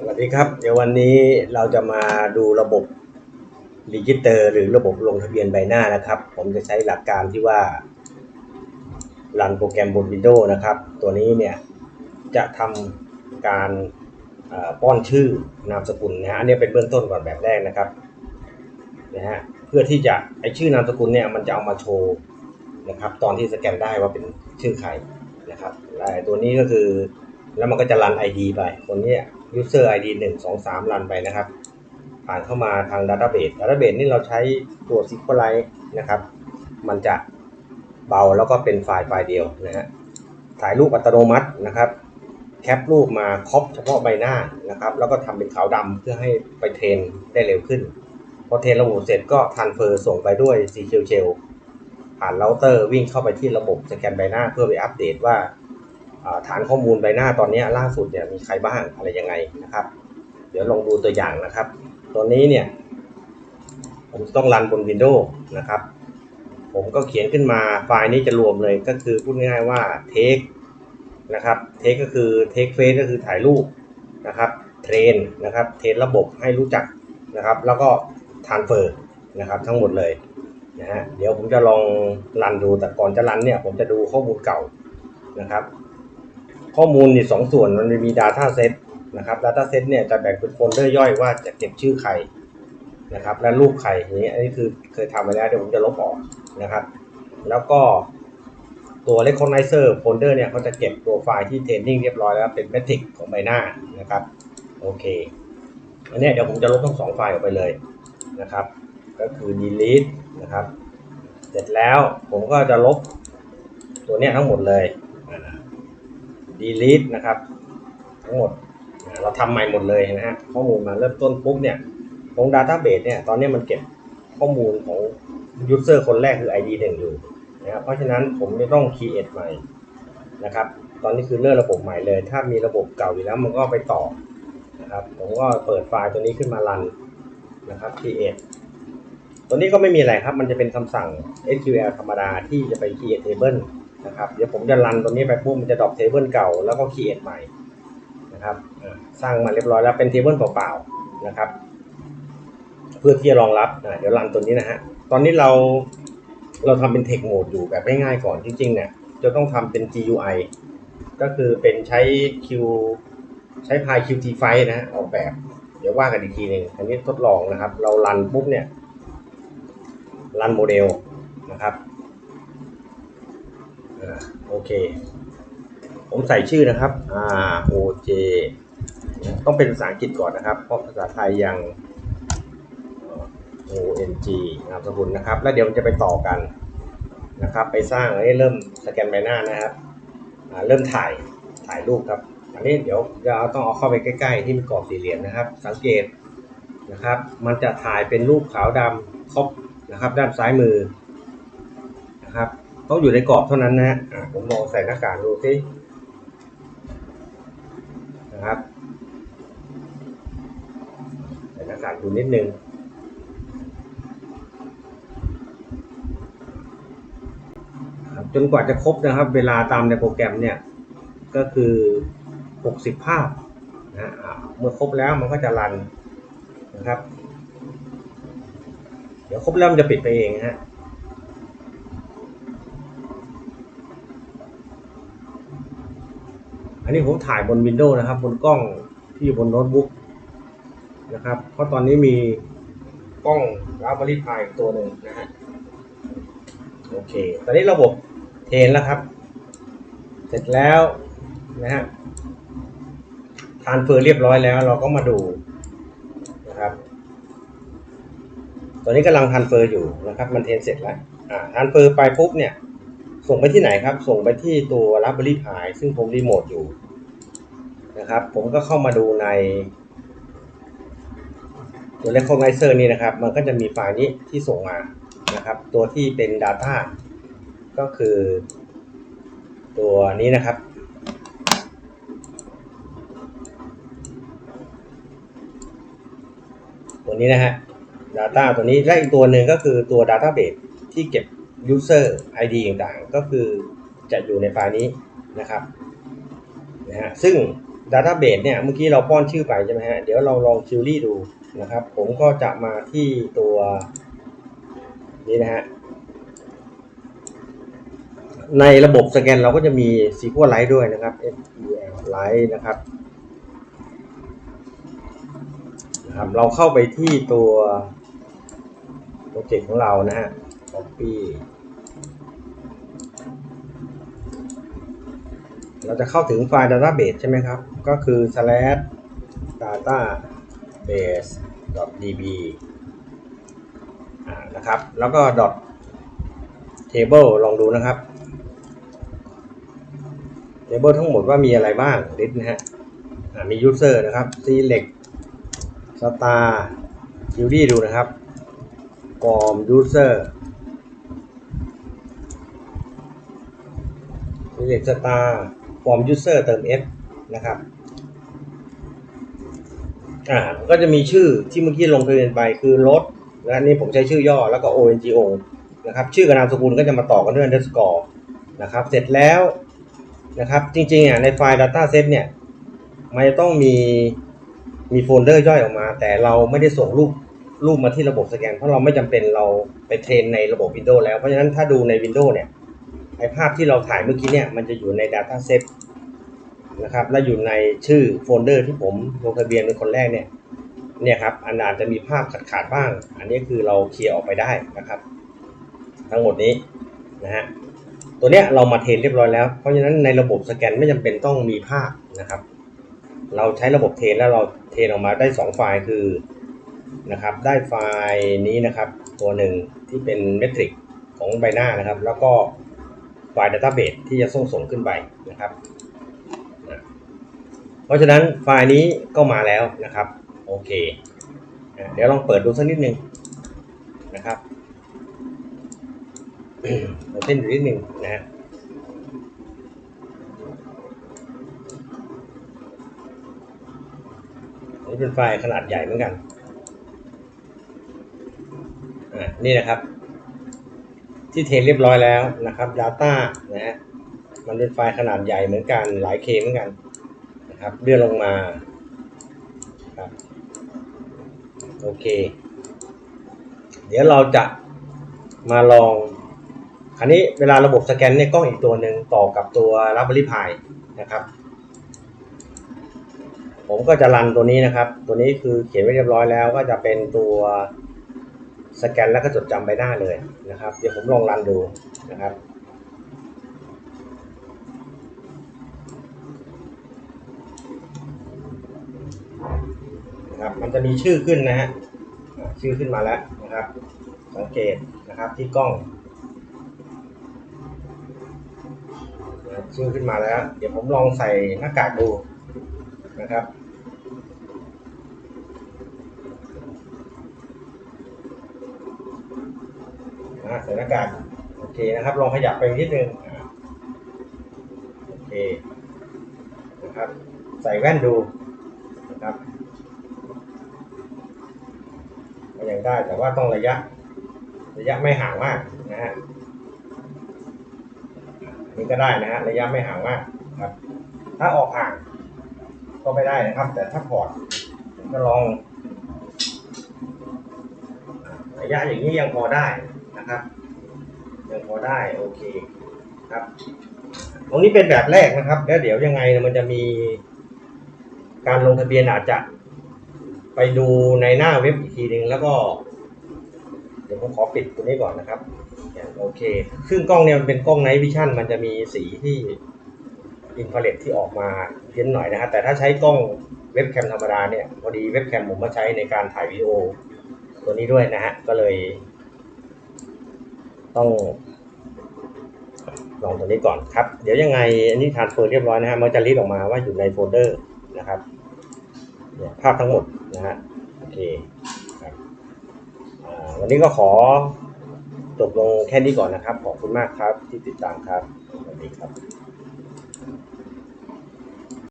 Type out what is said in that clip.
สวัสดีครับ เดี๋ยววันนี้เราจะมาดูระบบรีจิสเตอร์หรือระบบลงทะเบียนใบหน้านะครับ ผมจะใช้หลักการที่ว่ารันโปรแกรมบน Windows นะครับ ตัวนี้เนี่ยจะทำการป้อนชื่อนามสกุลนะฮะอันนี้เป็นเบื้องต้นก่อนแบบแรกนะครับนะฮะเพื่อที่จะไอชื่อนามสกุลเนี่ยมันจะเอามาโชว์นะครับ ตอนที่สแกนได้ว่าเป็นชื่อใครนะครับและตัวนี้ก็คือแล้วมันก็จะรัน ID ไปตัวนี้ user ID 1 2 3รันไปนะครับ ผ่านเข้ามาทาง database database นี่เราใช้ตัว SQLite นะครับ มันจะเบาแล้วก็เป็นไฟล์ไฟล์เดียวนะฮะถ่ายรูปอัตโนมัตินะครับ แคปรูปมาครอปเฉพาะใบหน้านะครับ แล้วก็ทำเป็นขาวดำเพื่อให้ไปเทรนได้เร็วขึ้น พอเทรนระบบเสร็จก็ทันเฟอร์ส่งไปด้วย C Shell Shell ผ่านเราเตอร์วิ่งเข้าไปที่ระบบสแกนใบหน้าเพื่อไปอัปเดตว่า ฐานข้อมูลใบหน้าตอนนี้ล่าสุดเนี่ยมีใครบ้างอะไรยังไงนะครับ เดี๋ยวลองดูตัวอย่างนะครับ ตัวนี้เนี่ย ผมต้องรันบน Windows นะครับ ผมก็เขียนขึ้นมาไฟล์นี้จะรวมเลยก็คือพูดง่ายๆว่า take นะครับ take ก็คือ take face ก็คือถ่ายรูปนะครับ train นะครับเทรนระบบให้รู้จักนะครับ แล้วก็ transfer นะครับทั้งหมดเลยนะฮะเดี๋ยวผมจะลองรันดูแต่ก่อนจะรันเนี่ยผมจะดูข้อมูลเก่านะครับ ข้อมูลนี่สองส่วนมันมี Data Set นะครับ Data Set เนี่ยจะแบ่งเป็นโฟลเดอร์ย่อยว่าจะเก็บชื่อใครนะครับและรูปใครอย่างนี้อันนี้คือเคยทำไปแล้วเดี๋ยวผมจะลบออกนะครับ แล้วก็ตัว Recognizer โฟลเดอร์เนี่ยเขาจะเก็บตัวไฟล์ที่เทรนนิ่งเรียบร้อยแล้วเป็นเมทริกของใบหน้านะครับโอเคอันนี้เดี๋ยวผมจะลบทั้งสองไฟล์ออกไปเลยนะครับ ก็คือ delete นะครับ เสร็จแล้วผมก็จะลบตัวเนี้ยทั้งหมดเลย delete นะครับทั้งหมดเราทำใหม่หมดเลยนะฮะข้อมูลมาเริ่มต้นปุ๊บเนี่ยตรง database เนี่ยตอนนี้มันเก็บข้อมูลของ user คนแรกคือ ID 1อยู่นะครับเพราะฉะนั้นผมจะต้อง create ใหม่นะครับตอนนี้คือเลื่อนระบบใหม่เลย ถ้ามีระบบเก่าอยู่แล้วมันก็ไปต่อนะครับผมก็เปิดไฟล์ตัวนี้ขึ้นมารันนะครับ create ตัวนี้ก็ไม่มีอะไรครับ มันจะเป็นคำสั่ง SQL ธรรมดาที่จะไป create table นะครับ เดี๋ยวผมจะรันตัวนี้ไปปุ๊บมันจะดรอปเทเบิลเก่าแล้วก็ create ใหม่นะครับสร้างมาเรียบร้อยแล้วเป็นเทเบิลเปล่าๆนะครับ เพื่อที่จะรองรับเดี๋ยวรันตัวนี้นะฮะตอนนี้เราเราทำเป็น text mode อยู่แบบง่ายๆก่อนจริงๆเนี่ยจะต้องทำเป็น GUI ก็คือเป็นใช้ Q ใช้พาย Qt File นะฮะออกแบบ เดี๋ยวว่ากันอีกทีหนึ่งอันนี้ทดลองนะครับ เรารันปุ๊บเนี่ยรันโมเดลนะครับ โอเค ผมใส่ชื่อนะครับ R O J ต้องเป็นภาษาอังกฤษก่อนนะครับ เพราะภาษาไทยยัง O N G นามสกุลนะครับ แล้วเดี๋ยวจะไปต่อกันนะครับ ไปสร้างเริ่มสแกนใบหน้านะครับเริ่มถ่ายถ่ายรูปครับ อันนี้เดี๋ยวจะต้องเอาเข้าไปใกล้ ๆ ที่มีกรอบสี่เหลี่ยมนะครับ สังเกตนะครับ มันจะถ่ายเป็นรูปขาวดำครบนะครับ ด้านซ้ายมือนะครับ ต้องอยู่ในกรอบเท่านั้นนะฮะผมลองใส่หน้ากากดูสินะครับใส่หน้ากากดูนิดนึงครับจนกว่าจะครบนะครับ เวลาตามในโปรแกรมเนี่ย ก็คือ 60 ภาพนะฮะเมื่อครบแล้วมันก็จะรันนะครับ เดี๋ยวครบแล้วมันจะปิดไปเองนะฮะ อันนี้ผมถ่ายบน Windows นะครับ บนกล้องที่อยู่บนโน้ตบุ๊กนะครับ เพราะตอนนี้มีกล้องรับมารีพายตัวหนึ่งนะฮะโอเค ตอนนี้ระบบเทนแล้วครับ เสร็จแล้วนะฮะทานเฟอร์เรียบร้อยแล้วเราก็มาดูนะครับ ตอนนี้กำลังทันเฟอร์อยู่นะครับ มันเทนเสร็จแล้วอ่าทันเฟอร์ไปปุ๊บเนี่ย ส่งไปที่ไหนครับ ส่งไปที่ตัว Raspberry Pi ซึ่งผมรีโมทอยู่นะครับ ผมก็เข้ามาดูในตัว Recognizer นี่นะครับ มันก็จะมีไฟล์นี้ที่ส่งมานะครับ ตัวที่เป็น Data ก็คือ ตัวนี้นะครับ ตัวนี้นะฮะ Data ตัวนี้และอีกตัวหนึ่งก็คือตัว Database ที่เก็บ User ID ต่างๆ ก็คือจะอยู่ในไฟล์นี้นะครับนะฮะซึ่ง Database เนี่ยเมื่อกี้เราป้อนชื่อไปใช่ไหมฮะเดี๋ยวเราลองคิวรี่ดูนะครับ ผมก็จะมาที่ตัวนี้นะฮะในระบบสแกนเราก็จะมี SQLite ด้วยนะครับ SQLite นะครับนะครับ เราเข้าไปที่ตัวโปรเจกต์ของเรานะฮะ copy เราจะเข้าถึงไฟล์ database ใช่ไหมครับ ก็คือ slash database db นะครับ แล้วก็ dot table ลองดูนะครับ table ทั้งหมดว่ามีอะไรบ้าง list นะฮะมี user นะครับ select star query ดูนะครับ form user select star form user เติม s นะครับอ่าก็จะมีชื่อที่เมื่อกี้ลงทะเบียนไปคือรถและนี่ผมใช้ชื่อย่อแล้วก็ ONGO นะครับชื่อกับนามสกุลก็จะมาต่อกันด้วย underscore นะครับ เสร็จแล้วนะครับ จริงๆอะในไฟล์ data set เนี่ยมันจะต้องมีมีโฟลเดอร์ย่อยออกมา แต่เราไม่ได้ส่งรูปรูปมาที่ระบบสแกน เพราะเราไม่จำเป็นเราไปเทรนในระบบ Windows แล้ว เพราะฉะนั้นถ้าดูใน Windows เนี่ย ไอภาพที่เราถ่ายเมื่อกี้เนี่ยมันจะอยู่ใน Data Set นะครับ และอยู่ในชื่อโฟลเดอร์ที่ผมลงทะเบียนเป็นคนแรกเนี่ยเนี่ยครับอันอาจจะมีภาพขาดๆบ้าง อันนี้คือเราเคลียร์ออกไปได้นะครับ ทั้งหมดนี้นะฮะตัวเนี้ยเรามาเทรนเรียบร้อยแล้ว เพราะฉะนั้นในระบบสแกนไม่จำเป็นต้องมีภาพนะครับ เราใช้ระบบเทรนแล้วเราเทรนออกมาได้ 2 ไฟล์คือนะครับ ได้ไฟล์นี้นะครับ ตัวหนึ่งที่เป็นเมทริกของใบหน้านะครับ แล้วก็ ไฟล์ Database ที่จะส่งส่งขึ้นไปนะครับนะเพราะฉะนั้นไฟล์นี้ก็มาแล้วนะครับ โอเคนะเดี๋ยวลองเปิดดูสักนิดนึงนะครับเปิดเส้นดูนิดนึงนะฮะนนี้เป็นไฟล์ขนาดใหญ่เหมือนกัน อ่า นี่นะครับ ที่เทเรียบร้อยแล้วนะครับ Data นะฮะมันเป็นไฟล์ขนาดใหญ่เหมือนกันหลายเคเหมือนกันนะครับเลื่อนลงมาครับโอเค เดี๋ยวเราจะมาลองคราวนี้เวลาระบบสแกนเนี่ยกล้องอีกตัวหนึ่งต่อกับตัว Raspberry Pi นะครับ ผมก็จะรันตัวนี้นะครับ ตัวนี้คือเขียนไว้เรียบร้อยแล้วก็จะเป็นตัว สแกนแล้วก็จดจำใบหน้าเลยนะครับ เดี๋ยวผมลองรันดูนะครับนะครับ มันจะมีชื่อขึ้นนะฮะชื่อขึ้นมาแล้วนะครับ สังเกตนะครับที่กล้องชื่อขึ้นมาแล้ว เดี๋ยวผมลองใส่หน้ากากดูนะครับ นะใส่หน้ากากโอเคนะครับ ลองขยับไปนิดนึงโอเคนะครับใส่แว่นดูนะครับก็ยังได้แต่ว่าต้องระยะ ระยะไม่ห่างมากนะฮะนี่ก็ได้นะฮะระยะไม่ห่างมากครับ ถ้าออกห่างก็ไม่ได้นะครับ แต่ถ้าพอร์ตผมก็ลองระยะอย่างนี้ยังพอได้ นะครับยังพอได้โอเคครับ ตรงนี้เป็นแบบแรกนะครับ แล้วเดี๋ยวยังไงมันจะมีการลงทะเบียนอาจจะ ไปดูในหน้าเว็บอีกทีหนึ่งแล้วก็ เดี๋ยวผมขอปิดตัวนี้ก่อนนะครับอย่างโอเค ซึ่งกล้องเนี่ยมันเป็นกล้องไนท์วิชั่นมันจะมีสีที่อินฟราเรดที่ออกมาเพี้ยนหน่อยนะฮะแต่ถ้าใช้กล้องเว็บแคมธรรมดาเนี่ยพอดีเว็บแคมผมมาใช้ในการถ่ายวิดีโอตัวนี้ด้วยนะฮะก็เลย ต้องลองตัวนี้ก่อนครับ เดี๋ยวยังไงอันนี้ทานเฟอร์เรียบร้อยนะฮะมันจะลิสต์ออกมาว่าอยู่ในโฟลเดอร์นะครับเนี่ยภาพทั้งหมดนะฮะโอเคครับวันนี้ก็ขอจบลงแค่นี้ก่อนนะครับ ขอบคุณมากครับที่ติดตามครับสวัสดีครับ